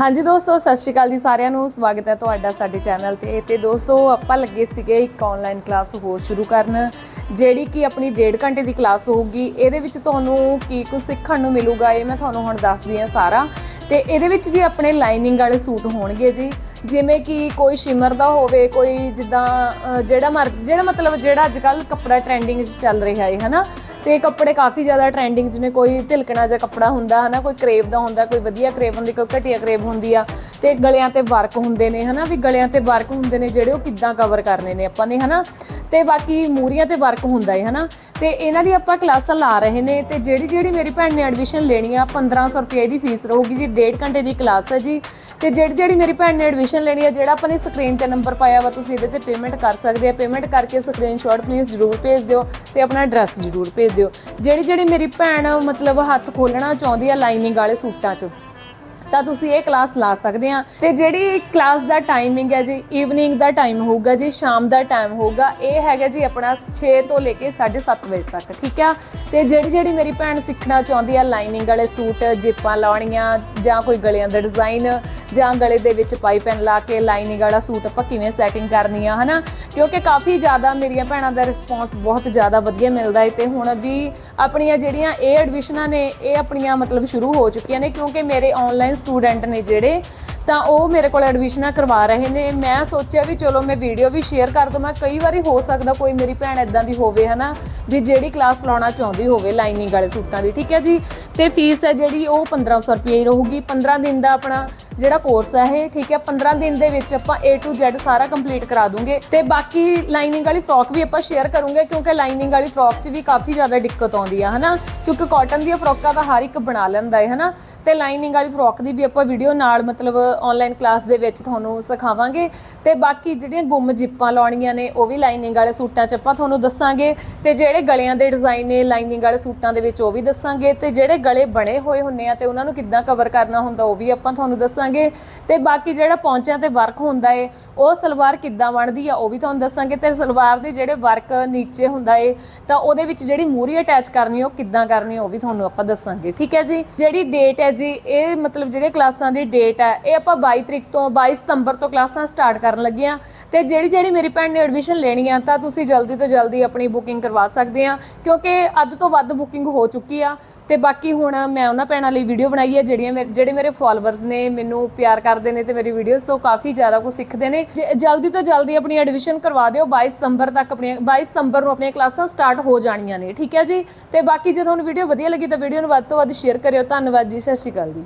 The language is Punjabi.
ਹਾਂਜੀ ਦੋਸਤੋ, ਸਤਿ ਸ਼੍ਰੀ ਅਕਾਲ ਜੀ ਸਾਰਿਆਂ ਨੂੰ। ਸਵਾਗਤ ਹੈ ਤੁਹਾਡਾ ਸਾਡੇ ਚੈਨਲ ਤੇ। ਤੇ ਦੋਸਤੋ, ਆਪਾਂ ਲੱਗੇ ਸੀਗੇ ਇੱਕ ਆਨਲਾਈਨ ਕਲਾਸ ਹੋਰ ਸ਼ੁਰੂ ਕਰਨ, ਜਿਹੜੀ ਕਿ ਆਪਣੀ 1.5 ਘੰਟੇ ਦੀ ਕਲਾਸ ਹੋਊਗੀ। ਇਹਦੇ ਵਿੱਚ ਤੁਹਾਨੂੰ ਕੀ ਕੁਝ ਸਿੱਖਣ ਨੂੰ ਮਿਲੂਗਾ, ਇਹ ਮੈਂ ਤੁਹਾਨੂੰ ਹੁਣ ਦੱਸਦੀ ਹਾਂ ਸਾਰਾ। ਤੇ ਇਹਦੇ ਵਿੱਚ ਜੀ ਆਪਣੇ ਲਾਈਨਿੰਗ ਵਾਲੇ ਸੂਟ ਹੋਣਗੇ ਜੀ ਜਿਵੇਂ ਕਿ ਕੋਈ ਸ਼ਿਮਰ ਦਾ ਹੋਵੇ, ਕੋਈ ਜਿੱਦਾਂ ਜਿਹੜਾ ਮਰਜ਼ੀ, ਜਿਹੜਾ ਮਤਲਬ ਜਿਹੜਾ ਅੱਜ ਕੱਲ ਕੱਪੜਾ ਟ੍ਰੈਂਡਿੰਗ 'ਚ ਚੱਲ ਰਿਹਾ ਹੈ, ਹਨਾ? ਤੇ ਕੱਪੜੇ ਕਾਫੀ ਜ਼ਿਆਦਾ ਟ੍ਰੈਂਡਿੰਗ 'ਚ ਨੇ, ਕੋਈ ਢਿਲਕਣਾ ਜਿਹਾ ਕੱਪੜਾ ਹੁੰਦਾ, ਹਨਾ? ਕੋਈ ਕਰੇਵ ਦਾ ਹੁੰਦਾ, ਕੋਈ ਵਧੀਆ ਕਰੇਵ ਹੁੰਦੀ, ਕੋਈ ਘਟੀਆ ਕਰੇਵ ਹੁੰਦੀ ਆ। ਤੇ ਗਲਿਆਂ ਤੇ ਵਰਕ ਹੁੰਦੇ ਨੇ, ਹਨਾ? ਵੀ ਗਲਿਆਂ ਤੇ ਵਰਕ ਹੁੰਦੇ ਨੇ, ਜਿਹੜੇ ਉਹ ਕਿੱਦਾਂ ਕਵਰ ਕਰਨੇ ਨੇ ਆਪਾਂ ਨੇ, ਹਨਾ? ਤੇ ਬਾਕੀ ਮੂਰੀਆਂ ਤੇ ਵਰਕ ਹੁੰਦਾ ਹੈ, ਹਨਾ? ਤੇ ਇਹਨਾਂ ਦੀ ਆਪਾਂ ਕਲਾਸਾਂ ਲਾ ਰਹੇ ਨੇ, ਤੇ ਜਿਹੜੀ ਜਿਹੜੀ ਮੇਰੀ ਭੈਣ ਨੇ ਐਡਮਿਸ਼ਨ ਲੈਣੀ ਆ 1500 ਰੁਪਏ ਦੀ ਫੀਸ ਰਹੂਗੀ ਜੀ 1.5 ਘੰਟੇ ਦੀ ਕਲਾਸ ਹੈ ਜੀ। ਤੇ ਜਿਹੜੀ ਜਿਹੜੀ ਮੇਰੀ ਭੈਣ ਨੇ ਐਡਮਿਸ਼ਨ ਲੈਣੀ ਹੈ ਜਿਹੜਾ ਆਪਾਂ ਨੇ ਸਕਰੀਨ ਤੇ ਨੰਬਰ ਪਾਇਆ ਵਾ, ਤੁਸੀਂ ਇਹਦੇ ਤੇ ਪੇਮੈਂਟ ਕਰ ਸਕਦੇ ਆ। ਪੇਮੈਂਟ ਕਰਕੇ ਸਕਰੀਨਸ਼ਾਟ ਪਲੀਜ਼ ਜ਼ਰੂਰ ਭੇਜ ਦਿਓ ਤੇ ਆਪਣਾ ਐਡਰੈਸ ਜ਼ਰੂਰ ਭੇਜ ਦਿਓ। ਜਿਹੜੀ ਜਿਹੜੀ ਮੇਰੀ ਭੈਣ, ਮਤਲਬ ਹੱਥ ਖੋਲਣਾ ਚਾਹੁੰਦੀ ਆ ਲਾਈਨਿੰਗ ਵਾਲੇ ਸੂਟਾਂ 'ਚ ਤਾਂ ਤੁਸੀਂ ਇਹ ਕਲਾਸ ਲਾ ਸਕਦੇ ਆ। ਤੇ ਜਿਹੜੀ ਕਲਾਸ ਦਾ ਟਾਈਮਿੰਗ ਹੈ ਜੀ ਈਵਨਿੰਗ ਦਾ ਟਾਈਮ ਹੋਊਗਾ ਜੀ, ਸ਼ਾਮ ਦਾ ਟਾਈਮ ਹੋਊਗਾ, ਇਹ ਹੈਗਾ ਜੀ ਆਪਣਾ 6 ਤੋਂ ਲੈ ਕੇ 7:30 ਵਜੇ ਤੱਕ, ਠੀਕ ਆ? ਤੇ ਜਿਹੜੀ ਜਿਹੜੀ ਮੇਰੀ ਭੈਣ ਸਿੱਖਣਾ ਚਾਹੁੰਦੀ ਆ ਲਾਈਨਿੰਗ ਵਾਲੇ ਸੂਟ ਜੇਪਾਂ ਲਾਉਣੀਆਂ, ਜਾਂ ਕੋਈ ਗਲਿਆਂ ਦਾ ਡਿਜ਼ਾਈਨ ਜਾਂ ਗਲੇ ਦੇ ਵਿੱਚ ਪਾਈਪਨ ਲਾ ਕੇ ਲਾਈਨਿੰਗ ਵਾਲਾ ਸੂਟ ਆਪਾਂ ਕਿਵੇਂ ਸੈਟਿੰਗ ਕਰਨੀ ਆ, ਹਨਾ? ਕਿਉਂਕਿ ਕਾਫੀ ਜ਼ਿਆਦਾ ਮੇਰੀਆਂ ਭੈਣਾਂ ਦਾ ਰਿਸਪੌਂਸ ਬਹੁਤ ਜ਼ਿਆਦਾ ਵਧੀਆ ਮਿਲਦਾ ਹੈ ਤੇ ਹੁਣ ਵੀ ਆਪਣੀਆਂ ਜਿਹੜੀਆਂ ਇਹ ਐਡਮਿਸ਼ਨਾਂ ਨੇ, ਇਹ ਆਪਣੀਆਂ ਮਤਲਬ ਸ਼ੁਰੂ ਹੋ ਚੁੱਕੀਆਂ ਨੇ, ਕਿਉਂਕਿ ਮੇਰੇ ਆਨਲਾਈਨ ਸਟੂਡੈਂਟ ਨੇ ਜਿਹੜੇ ਤਾਂ ਉਹ ਮੇਰੇ ਕੋਲ ਐਡਮਿਸ਼ਨਾਂ ਕਰਵਾ ਰਹੇ ਨੇ। ਮੈਂ ਸੋਚਿਆ ਵੀ ਚਲੋ ਮੈਂ ਵੀਡੀਓ ਵੀ ਸ਼ੇਅਰ ਕਰ ਦਵਾਂ। ਕਈ ਵਾਰੀ ਹੋ ਸਕਦਾ ਕੋਈ ਮੇਰੀ ਭੈਣ ਇਦਾਂ ਦੀ ਹੋਵੇ, ਹਨਾ? ਵੀ ਜਿਹੜੀ ਕਲਾਸ ਲਾਉਣਾ ਚਾਹੁੰਦੀ ਹੋਵੇ ਲਾਈਨਿੰਗ ਵਾਲੇ ਸੂਟਾਂ ਦੀ, ਠੀਕ ਹੈ ਜੀ? ਤੇ ਫੀਸ ਹੈ ਜਿਹੜੀ ਉਹ 1500 ਰੁਪਏ ਹੀ ਰਹੂਗੀ। 15 ਦਿਨ ਦਾ ਆਪਣਾ ਜਿਹੜਾ ਕੋਰਸ ਹੈ ਇਹ, ਠੀਕ ਹੈ? 15 ਦਿਨ ਦੇ ਵਿੱਚ ਆਪਾਂ A to Z ਸਾਰਾ ਕੰਪਲੀਟ ਕਰਾ ਦੂੰਗੇ। ਤੇ ਬਾਕੀ ਲਾਈਨਿੰਗ ਵਾਲੀ ਫਰੋਕ ਵੀ ਆਪਾਂ ਸ਼ੇਅਰ ਕਰੂੰਗੇ, ਕਿਉਂਕਿ ਲਾਈਨਿੰਗ ਵਾਲੀ ਫਰੋਕ 'ਚ ਵੀ ਕਾਫੀ ਜ਼ਿਆਦਾ ਦਿੱਕਤ ਆਉਂਦੀ ਆ, ਹਨਾ? ਕਿਉਂਕਿ ਕਾਟਨ ਦੀਆਂ ਫਰੋਕਾਂ ਤਾਂ ਹਰ ਇੱਕ ਬਣਾ ਲੈਂਦਾ ਹੈ, ਹਨਾ? ਤੇ ਲਾਈਨਿੰਗ ਵਾਲੀ ਫਰੋਕ ਦੀ ਵੀ ਆਪਾਂ ਵੀਡੀਓ ਨਾਲ ਮਤਲਬ ਆਨਲਾਈਨ ਕਲਾਸ ਦੇ ਵਿੱਚ ਤੁਹਾਨੂੰ ਸਿਖਾਵਾਂਗੇ ਤੇ ਬਾਕੀ ਜਿਹੜੀਆਂ ਗੁੰਮ ਜਿੱਪਾਂ ਲਾਉਣੀਆਂ ਨੇ, ਉਹ ਵੀ ਲਾਈਨਿੰਗ ਵਾਲੇ ਸੂਟਾਂ 'ਚ ਆਪਾਂ ਤੁਹਾਨੂੰ ਦੱਸਾਂਗੇ ਤੇ ਜਿਹੜੇ ਗਲਿਆਂ ਦੇ ਡਿਜ਼ਾਈਨ ਨੇ ਲਾਈਨਿੰਗ ਵਾਲੇ ਸੂਟਾਂ ਦੇ ਵਿੱਚ ਉਹ ਵੀ ਦੱਸਾਂਗੇ ਤੇ ਜਿਹੜੇ ਗਲੇ ਬਣੇ ਹੋਏ ਹੁੰਨੇ ਆ ਤੇ ਉਹਨਾਂ ਨੂੰ ਕਿੱਦਾਂ ਕਵਰ ਕਰਨਾ ਹੁੰਦਾ, ਉਹ ਵੀ ਆਪਾਂ ਤੁਹਾਨੂੰ ਦੱਸਾਂਗੇ ਤੇ ਬਾਕੀ ਜਿਹੜਾ ਪੌਂਚਿਆਂ ਤੇ ਵਰਕ ਹੁੰਦਾ ਏ, ਉਹ ਸਲਵਾਰ ਕਿੱਦਾਂ ਬਣਦੀ ਆ, ਉਹ ਵੀ ਤੁਹਾਨੂੰ ਦੱਸਾਂਗੇ ਤੇ ਸਲਵਾਰ ਦੇ ਜਿਹੜੇ ਵਰਕ ਨੀਚੇ ਹੁੰਦਾ ਏ, ਤਾਂ ਉਹਦੇ ਵਿੱਚ ਜਿਹੜੀ ਮੂਰੀ ਅਟੈਚ ਕਰਨੀ ਉਹ ਕਿੱਦਾਂ ਕਰਨੀ ਉਹ ਵੀ ਤੁਹਾਨੂੰ ਆਪਾਂ ਦੱਸਾਂਗੇ, ਠੀਕ ਹੈ ਜੀ? ਜਿਹੜੀ ਡੇਟ ਹੈ ਜੀ, ਇਹ ਮਤਲਬ ਜਿਹੜੇ ਕਲਾਸਾਂ ਦੀ ਡੇਟ ਹੈ ਇਹ ਆਪਾਂ 22 ਤਰੀਕ ਤੋਂ 22 ਸਤੰਬਰ ਤੋਂ ਕਲਾਸਾਂ ਸਟਾਰਟ ਕਰਨ ਲੱਗੇ ਆ ਤੇ ਜਿਹੜੀ ਜਿਹੜੀ ਮੇਰੀ ਭੈਣ ਨੇ ਐਡਮਿਸ਼ਨ ਲੈਣੀ ਆ, ਤਾਂ ਤੁਸੀਂ ਜਲਦੀ ਤੋਂ ਜਲਦੀ ਆਪਣੀ ਬੁਕਿੰਗ ਕਰਵਾ ਸਕਦੇ ਆ, ਕਿਉਂਕਿ ਅੱਧ ਤੋਂ ਵੱਧ ਬੁਕਿੰਗ ਹੋ ਚੁੱਕੀ ਆ। ਤੇ ਬਾਕੀ ਹੁਣ ਮੈਂ ਉਹਨਾਂ ਭੈਣਾਂ ਲਈ ਵੀਡੀਓ ਬਣਾਈ ਹੈ ਜਿਹੜੀਆਂ ਮੇਰੇ- ਜਿਹੜੇ ਮੇਰੇ ਫਾਲੋਅਰਸ ਨੇ, ਮੈਨੂੰ ਪਿਆਰ ਕਰਦੇ ਨੇ ਤੇ ਮੇਰੀ ਵੀਡੀਓਜ਼ ਤੋਂ ਕਾਫੀ ਜ਼ਿਆਦਾ ਕੁਝ ਸਿੱਖਦੇ ਨੇ। ਜ- ਜਲਦੀ ਤੋਂ ਜਲਦੀ ਆਪਣੀ ਐਡਮਿਸ਼ਨ ਕਰਵਾ ਦਿਓ 22 ਸਤੰਬਰ ਤੱਕ ਆਪਣੀਆਂ 22 ਸਤੰਬਰ ਨੂੰ ਆਪਣੀਆਂ ਕਲਾਸਾਂ ਸਟਾਰਟ ਹੋ ਜਾਣੀਆਂ ਨੇ, ਠੀਕ ਹੈ ਜੀ? ਤੇ ਬਾਕੀ ਜੇ ਤੁਹਾਨੂੰ ਵੀਡੀਓ ਵਧੀਆ ਲੱਗੀ ਤਾਂ ਵੀਡੀਓ ਨੂੰ ਵੱਧ ਤੋਂ ਵੱਧ ਸ਼ੇਅਰ ਕਰਿਓ। ਧੰਨਵਾਦ ਜੀ, ਸਤਿ ਸ਼੍ਰੀ ਅਕਾਲ ਜੀ।